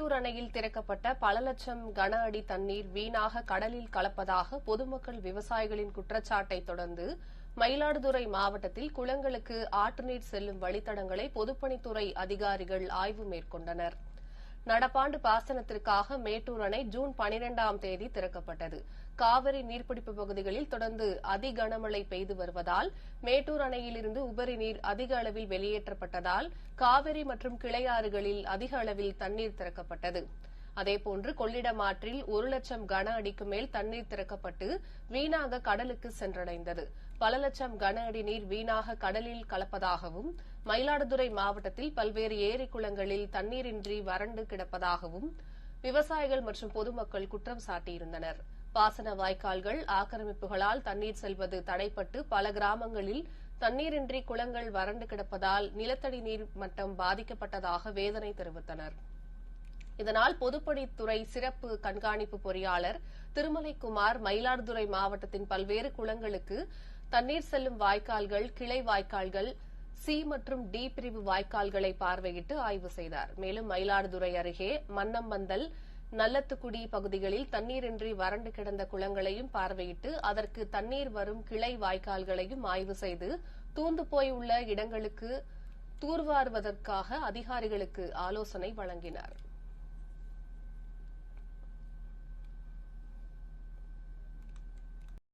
மேட்டூர் அணையில் திறக்கப்பட்ட பல லட்சம் கன அடி தண்ணீர் வீணாக கடலில் கலப்பதாக பொதுமக்கள் விவசாயிகளின் குற்றச்சாட்டை தொடர்ந்து மயிலாடுதுறை மாவட்டத்தில் குளங்களுக்கு ஆற்றுநீர் செல்லும் வழித்தடங்களை பொதுப்பணித்துறை அதிகாரிகள் ஆய்வு மேற்கொண்டனர். நடப்பாண்டு பாசனத்திற்காக மேட்டூர் அணை ஜூன் பனிரெண்டாம் தேதி திறக்கப்பட்டது. காவிரி நீர்பிடிப்பு பகுதிகளில் தொடர்ந்து அதி கனமழை பெய்து வருவதால் மேட்டூர் அணையிலிருந்து உபரி நீர் அதிக அளவில் வெளியேற்றப்பட்டதால் காவிரி மற்றும் கிளையாறுகளில் அதிக அளவில் தண்ணீர் திறக்கப்பட்டது. அதேபோன்று கொள்ளிடம் ஆற்றில் ஒரு லட்சம் கன அடிக்கு மேல் தண்ணீர் திறக்கப்பட்டு வீணாக கடலுக்கு சென்றடைந்தது. பல லட்சம் கன அடி நீர் வீணாக கடலில் கலப்பதாகவும் மயிலாடுதுறை மாவட்டத்தில் பல்வேறு ஏரி குளங்களில் தண்ணீரின்றி வறண்டு கிடப்பதாகவும் விவசாயிகள் மற்றும் பொதுமக்கள் குற்றம் சாட்டியிருந்தனர். பாசன வாய்க்கால்கள் ஆக்கிரமிப்புகளால் தண்ணீர் செல்வது தடைப்பட்டு பல கிராமங்களில் தண்ணீரின்றி குளங்கள் வறண்டு கிடப்பதால் நிலத்தடி நீர் மட்டம் பாதிக்கப்பட்டதாக வேதனை தெரிவித்தனா் இதனால் பொதுப்பணித்துறை சிறப்பு கண்காணிப்பு பொறியாளர் திருமலைக்குமார் மயிலாடுதுறை மாவட்டத்தின் பல்வேறு குளங்களுக்கு தண்ணீர் செல்லும் வாய்க்கால்கள் கிளை வாய்க்கால்கள் சி மற்றும் டி பிரிவு வாய்க்கால்களை பார்வையிட்டு ஆய்வு செய்தார். மேலும் மயிலாடுதுறை அருகே மன்னம்பந்தல் நல்லத்துக்குடி பகுதிகளில் தண்ணீரின்றி வறண்டு கிடந்த குளங்களையும் பார்வையிட்டு அதற்கு தண்ணீர் வரும் கிளை வாய்க்கால்களையும் ஆய்வு செய்து தூந்து போய் உள்ள இடங்களுக்கு தூர்வாருவதற்காக அதிகாரிகளுக்கு ஆலோசனை வழங்கினாா்